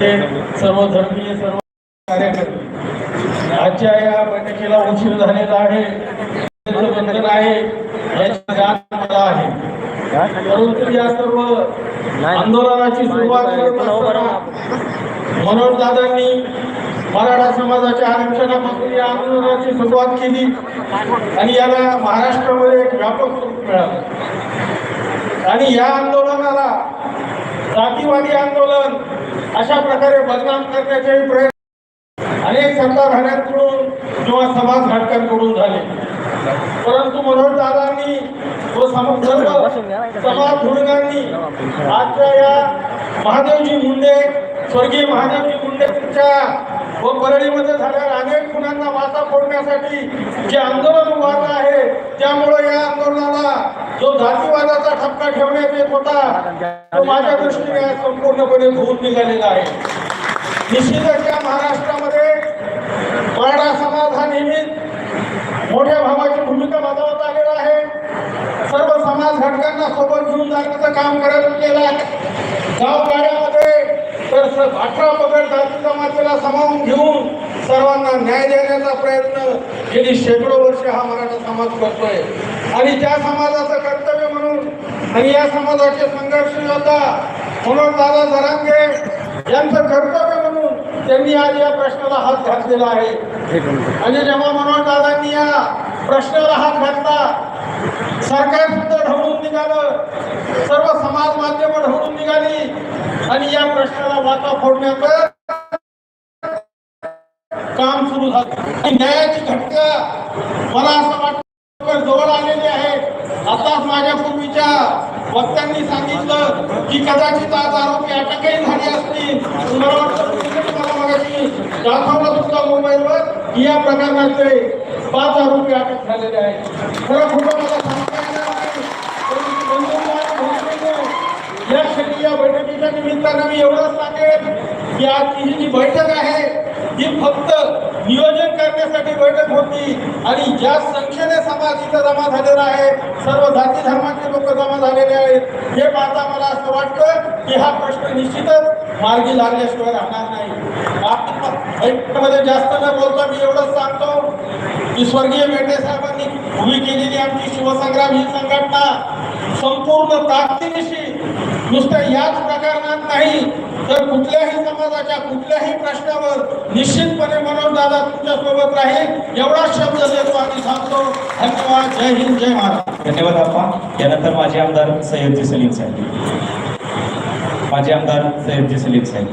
सर्व धर्मीय सर्व कार्यकर्ते. आजच्या या बैठकीला उशीर झालेला आहे. बंधन आहे. याची जाण मला आहे. परंतु या सर्व आंदोलनाची सुरुवात करत असताना मनोज दादांनी मराठा समाजाच्या आरक्षणापासून या आंदोलनाची सुरुवात केली. आणि याला महाराष्ट्रामध्ये एक व्यापक स्वरूप मिळालं. आणि या आंदोलनाला जातीवादी आंदोलन अशा प्रकारे बदनाम करण्याचे प्रयत्न अनेक सत्ताधाऱ्यांकडून किंवा समाज घटकांकडून झाले. परंतु मनोहर दादांनी व सर्व समाज धुरणांनी आजच्या या महादेवजी मुंडे स्वर्गीय महादेवजी मुंडेच्या व परळीमध्ये झालेल्या अनेक गुणांना वाचा फोडण्यासाठी जे आंदोलन उभारलं आहे त्यामुळे या आंदोलनाला जो जातीवादाचा ठपका ठेवण्यात येत होता तो माझ्या दृष्टीने संपूर्णपणे धुवून निघालेला आहे. निश्चितच या महाराष्ट्रामध्ये मराठा समाज हा नेहमीच मोठ्या भावाची भूमिका बजावत आलेला आहे. सर्व समाज घटकांना सोबत घेऊन जाण्याचं काम करत केलं आहे गावगाड्यामध्ये तर अठरा पगड जाती जमातीला सामावून घेऊन सर्वांना न्याय देण्याचा प्रयत्न गेली शेकडो वर्ष हा मराठा समाज करतोय. आणि त्या समाजाचं कर्तव्य म्हणून आणि या समाजाचे संघर्ष योद्धा म्हणून दादा जरांगे यांचं कर्तव्य म्हणून त्यांनी आज या प्रश्नाला हात घातलेला आहे. आणि जेव्हा मनोहर दादांनी या प्रश्नाला हात घातला सरकार सुद्धा ढवळून निघालं. सर्व समाज माध्यम ढवळून निघाली. आणि या प्रश्नाला वाचा फोडण्याचं काम सुरू झालं. न्यायाची घटका मला असं वाटतं जवळ आलेली आहे आताच माझ्या पूर्वीच्या वक्त्यांनी सांगितलं की कदाचित आज आरोपी अटकही झाली असतील. मला वाटतं दाखवलं तुमचा मोबाईलवर की या प्रकरणाचे पाच आरोपी अटक झालेले आहेत. खरं खोटं मला या बैठकीच्या निमित्तानं मी एवढंच सांगेन की आज ही जी बैठक आहे ही फक्त नियोजन करण्यासाठी बैठक होती आणि ज्या संख्येने समाज इथं जमा झालेला आहे सर्व जाती धर्माचे लोक जमा झालेले आहेत हे पाहता मला असं वाटतं की हा प्रश्न निश्चितच मार्गी लागल्याशिवाय राहणार नाही. बैठकीमध्ये जास्त न बोलता मी एवढंच सांगतो की स्वर्गीय मेटे साहेबांनी उभी केलेली आमची शिवसंग्राम ही संघटना संपूर्ण ताकदीनिशी नुसतं याच प्रकरणात नाही तर कुठल्याही समाजाच्या कुठल्याही प्रश्नावर निश्चितपणे मनोज दादा तुमच्यासोबत राहील एवढा शब्द देतो आणि सांगतो धन्यवाद जय हिंद जय महाराज धन्यवाद आपा यानंतर माझे आमदार सय्यदजी सलीम साहेब. माझे आमदार सय्यदजी सलीम साहेब.